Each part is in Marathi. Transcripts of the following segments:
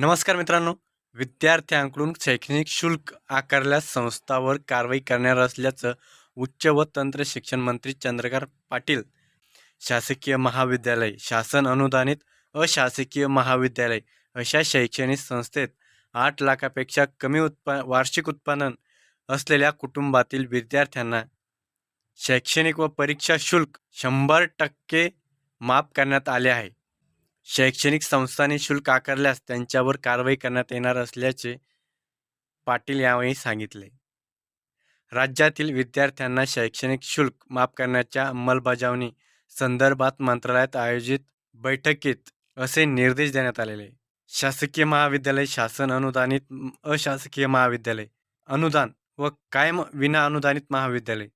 नमस्कार मित्रांनो. विद्यार्थ्यांकडून शैक्षणिक शुल्क आकारल्यास संस्थावर कारवाई करणार असल्याचं उच्च व तंत्र शिक्षण मंत्री चंद्रकांत पाटील शासकीय महाविद्यालय शासन अनुदानित अशासकीय महाविद्यालय अशा शैक्षणिक संस्थेत आठ लाखापेक्षा कमी उत्पा वार्षिक उत्पन्न असलेल्या कुटुंबातील विद्यार्थ्यांना शैक्षणिक व परीक्षा शुल्क शंभर टक्के माफ करण्यात आले आहे. शैक्षणिक संस्थांनी शुल्क आकारल्यास त्यांच्यावर कारवाई करण्यात येणार असल्याचे पाटील यावेळी सांगितले. राज्यातील विद्यार्थ्यांना शैक्षणिक शुल्क माफ करण्याच्या अंमलबजावणी संदर्भात मंत्रालयात आयोजित बैठकीत असे निर्देश देण्यात आलेले. शासकीय महाविद्यालय शासन अनुदानित अशासकीय महाविद्यालय अनुदान व कायम विना अनुदानित महाविद्यालय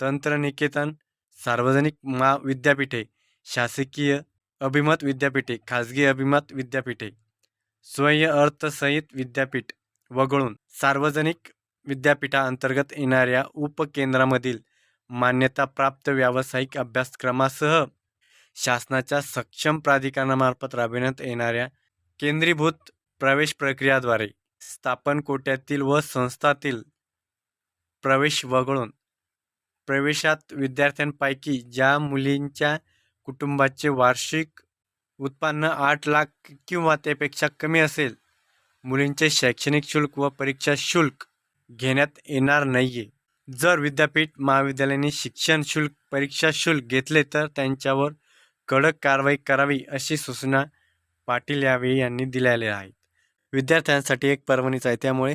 तंत्रनिकेतन सार्वजनिक महाविद्यापीठे शासकीय अभिमत विद्यापीठे खाजगी अभिमत विद्यापीठे. स्वयं अर्थसहित विद्यापीठ वगळून सार्वजनिक विद्यापीठाअंतर्गत येणाऱ्या उपकेंद्रामधील मान्यताप्राप्त व्यावसायिक अभ्यासक्रमासह शासनाच्या सक्षम प्राधिकरणामार्फत राबविण्यात येणाऱ्या केंद्रीभूत प्रवेश प्रक्रियाद्वारे स्थापन कोट्यातील व संस्थातील प्रवेश वगळून प्रवेशात विद्यार्थ्यांपैकी ज्या मुलींच्या कुटुंबाचे वार्षिक उत्पन्न आठ लाख किंवा त्यापेक्षा कमी असेल. मुलींचे शैक्षणिक शुल्क व परीक्षा शुल्क घेण्यात येणार नाहीये. जर विद्यापीठ महाविद्यालयाने शिक्षण शुल्क परीक्षा शुल्क घेतले तर त्यांच्यावर कडक कारवाई करावी अशी सूचना पाटील यावेळी यांनी दिलेल्या आहेत. विद्यार्थ्यांसाठी एक पर्वणीच आहे. त्यामुळे